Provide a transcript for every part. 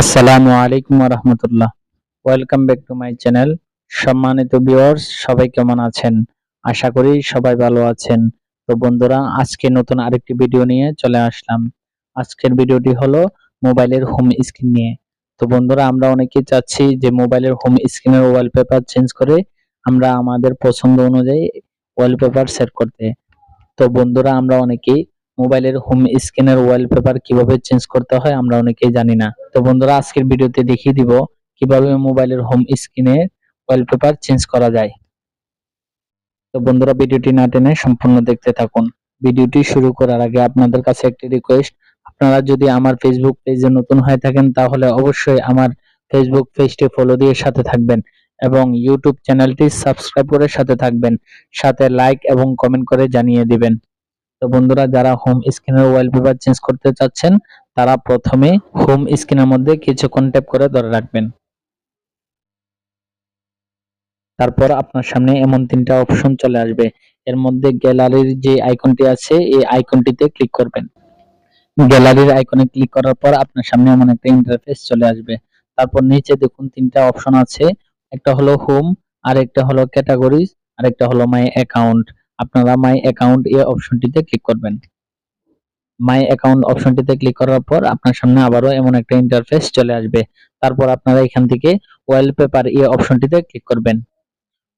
আসসালামু আলাইকুম রহমতুল্লাহ। Welcome back to my channel সম্মানিত ভিউয়ার্স সবাই কেমন আছেন? আশা করি সবাই ভালো আছেন। তো বন্ধুরা, আজকে নতুন আরেকটি ভিডিও নিয়ে চলে আসলাম। আজকের ভিডিওটি হলো মোবাইলের হোম স্ক্রিন নিয়ে। তো বন্ধুরা, আমরা অনেকেই চাচ্ছি যে মোবাইলের হোম স্ক্রিনের ওয়ালপেপার চেঞ্জ করে আমরা আমাদের পছন্দ অনুযায়ী ওয়ালপেপার সেট করতে। তো বন্ধুরা, আমরা অনেকেই মোবাইলের হোম স্ক্রিনের ওয়ালপেপার কীভাবে চেঞ্জ করতে হয় আমরা অনেকেই জানি না। তো বন্ধুরা, আজকের ভিডিওতে দেখিয়ে দিব কীভাবে মোবাইলের হোম স্ক্রিনে ওয়ালপেপার চেঞ্জ করা যায়। তো বন্ধুরা, ভিডিওটি না টেনে সম্পূর্ণ দেখতে থাকুন। ভিডিওটি শুরু করার আগে আপনাদের কাছে একটি রিকোয়েস্ট আপনারা যদি আমার ফেসবুক পেজে নতুন হয়ে থাকেন, তাহলে অবশ্যই আমার ফেসবুক পেজটি ফলো দিয়ে সাথে থাকবেন এবং ইউটিউব চ্যানেলটি সাবস্ক্রাইব করে সাথে থাকবেন। সাথে লাইক এবং কমেন্ট করে জানিয়ে দিবেন। তো বন্ধুরা, যারা হোম স্ক্রিনের ওয়ালপেপার চেঞ্জ করতে চাচ্ছেন তারা প্রথমে হোম স্ক্রিনের মধ্যে কিছুক্ষণ ট্যাপ করে ধরে রাখবেন। তারপর আপনার সামনে এমন তিনটা অপশন চলে আসবে। এর মধ্যে গ্যালারির যে আইকনটি আছে, এই আইকনটিতে ক্লিক করবেন। গ্যালারির আইকনে ক্লিক করার পর আপনার সামনে এমন একটা ইন্টারফেস চলে আসবে। তারপর নিচে দেখুন তিনটা অপশন আছে। একটা হলো হোম আর একটা হলো ক্যাটাগরিজ আর একটা হলো মাই অ্যাকাউন্ট। আপনারা মাই অ্যাকাউন্ট এই অপশনটিতে ক্লিক করবেন। মাই অ্যাকাউন্ট অপশনটিতে ক্লিক করার পর আপনার সামনে আবারও এমন একটা ইন্টারফেস চলে আসবে। তারপর আপনারা এখান থেকে ওয়ালপেপার এই অপশনটিতে ক্লিক করবেন।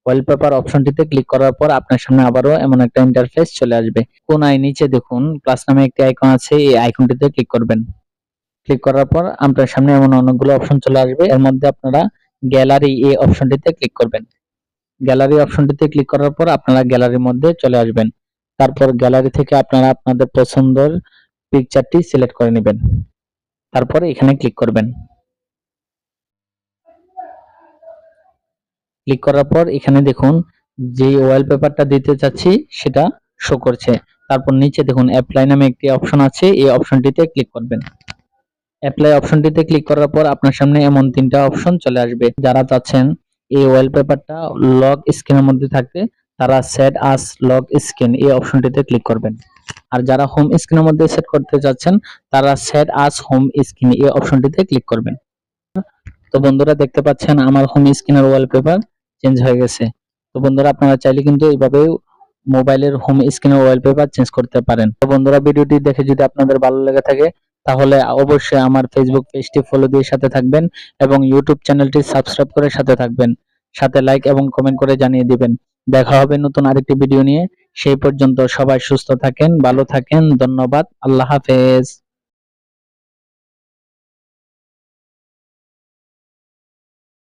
ওয়ালপেপার অপশনটিতে ক্লিক করার পর আপনার সামনে আবারও এমন একটা ইন্টারফেস চলে আসবে। কোনায় নিচে দেখুন প্লাস নামে একটি আইকন আছে, এই আইকনটিতে ক্লিক করবেন। ক্লিক করার পর আপনার সামনে এমন অনেকগুলো অপশন চলে আসবে। এর মধ্যে আপনারা গ্যালারি এই অপশনটিতে ক্লিক করবেন। গ্যালারি অপশনটিতে ক্লিক করার পর আপনারা গ্যালারির মধ্যে চলে আসবেন। তারপর গ্যালারি থেকে আপনারা আপনাদের পছন্দের পিকচারটি সিলেক্ট করে নেবেন। তারপর এখানে ক্লিক করবেন। ক্লিক করার পর এখানে দেখুন, যে ওয়ালপেপারটা দিতে চাচ্ছি সেটা শো করছে। তারপর নিচে দেখুন অ্যাপ্লাই নামে একটি অপশন আছে, এই অপশনটিতে ক্লিক করবেন। অ্যাপ্লাই অপশনটিতে ক্লিক করার পর আপনার সামনে এমন তিনটা অপশন চলে আসবে। যারা চাচ্ছেন এই ওয়ালপেপারটা লক স্ক্রিনের মধ্যে থাকতে তারা সেট আস লক স্ক্রিন এই অপশনটিতে ক্লিক করবেন। আর যারা হোম স্ক্রিনের মধ্যে সেট করতে চাচ্ছেন তারা সেট আস হোম স্ক্রিন এই অপশনটিতে ক্লিক করবেন। তো বন্ধুরা, দেখতে পাচ্ছেন আমার হোম স্ক্রিনের ওয়ালপেপার চেঞ্জ হয়ে গেছে। তো বন্ধুরা, আপনারা চাইলে কিন্তু এইভাবে মোবাইলের হোম স্ক্রিনের ওয়ালপেপার চেঞ্জ করতে পারেন। তো বন্ধুরা, ভিডিওটি দেখে যদি আপনাদের ভালো লেগে থাকে, তাহলে অবশ্যই আমার ফেসবুক পেজটি ফলো দিয়ে সাথে থাকবেন এবং ইউটিউব চ্যানেলটি সাবস্ক্রাইব করে সাথে থাকবেন। সাথে লাইক এবং কমেন্ট করে জানিয়ে দিবেন। দেখা হবে নতুন আরেকটি ভিডিও নিয়ে। সেই পর্যন্ত সবাই সুস্থ থাকেন, ভালো থাকেন, ধন্যবাদ, আল্লাহ হাফেজ।